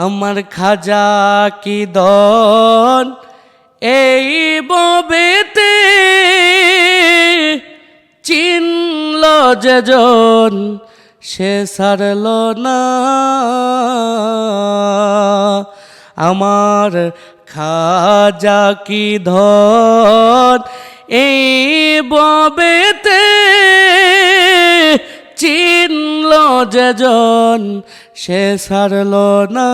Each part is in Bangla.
আমার খাজা কি দন? এই ববেতে চিনল যেজন সে সারল না। আমার খাজা কি ধন? এই ববেতে চিনল যেজন সে সারল না।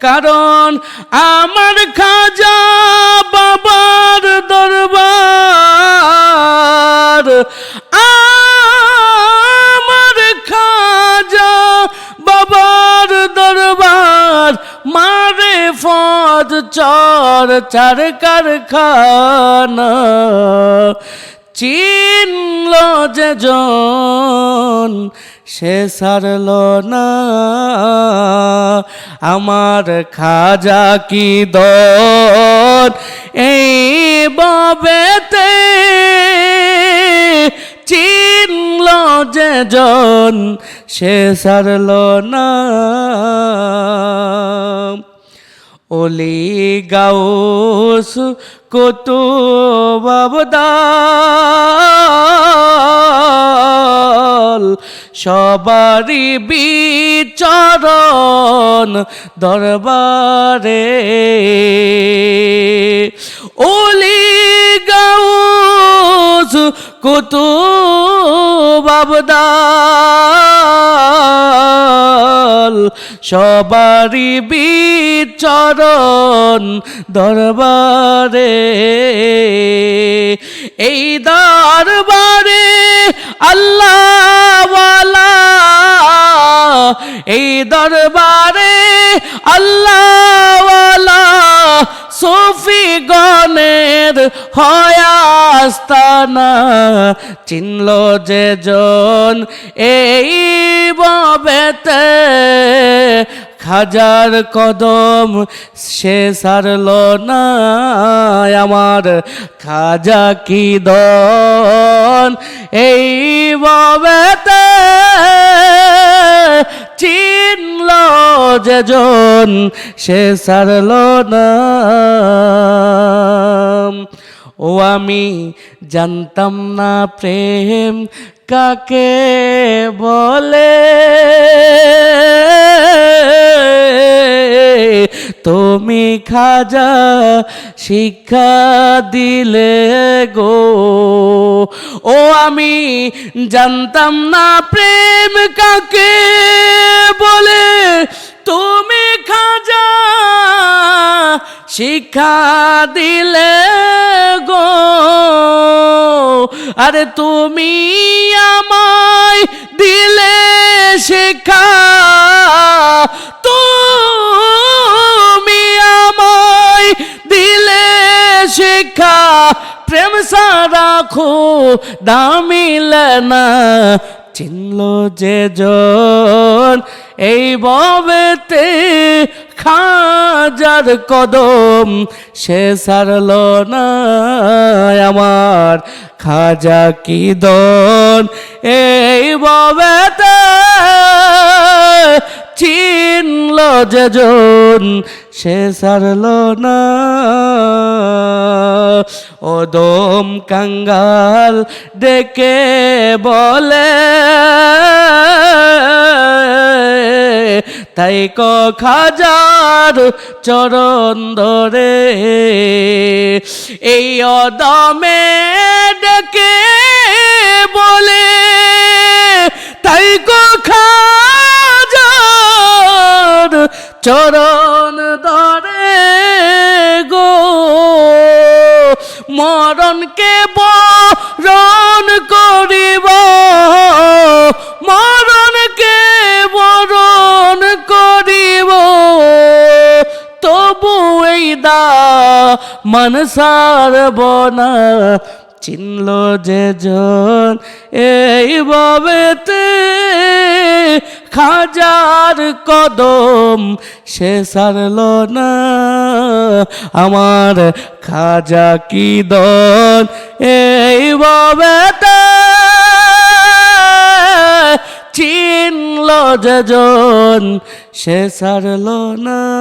কারণ আমার খাজা বাবার দরবার। আমার খাজা বাবার দরবার। মারে ফদ চর চার কারখানা। চিনল যেজন সে সারল না। আমার খাজা কি দন এই ববেতে চিনল যেজন সে সারল না। ওলি গাউস কতু বাবদাল সবারই বিচরণ দরবারে। ওলি গাউস কতু বাবদাল সবারই বিচরণ দরবারে। এই দরবারে আল্লাহওয়ালা, এই দরবারে আল্লাহওয়ালা সুফি গণের হয়াস্তানা চিনল যে জন এই ববেতে খাজার কদম সে সারল না আমার খাজা কি দন? এই ববেতে চিনল যেজন সে সারল না। ও আমি জানতাম না প্রেম কাকে খাজা শিক্ষা দিলে গো। ও আমি জানতাম না প্রেম কাকে বলে। তুমি খাজা, শিক্ষা দিলে গো। আরে তুমি আমায় দিলে শিক্ষা শিক্ষা, প্রেম সারা খো দামিল না চিনল যে জন এই ববেতে খাজার কদম, সে সারল না আমার খাজা কি দন? এই ববেতে চিনল যেজন সে সারল না ও দম কাঙ্গাল ডেকে বলে, তাই ক খাজার চরণ ধরে? এই অদমে ডেকে বলে, তাই ক খাজার চরণ মরণকে বরণ করিব। মরণকে বরণ করিব। তবু এই দা মনসার বনা চিনল যে জন এই ববেতে খাজার কদম সে সারল না। আমার খাজা কি দন এই ববেতে চিনল চিনল যে জন সে সারল না।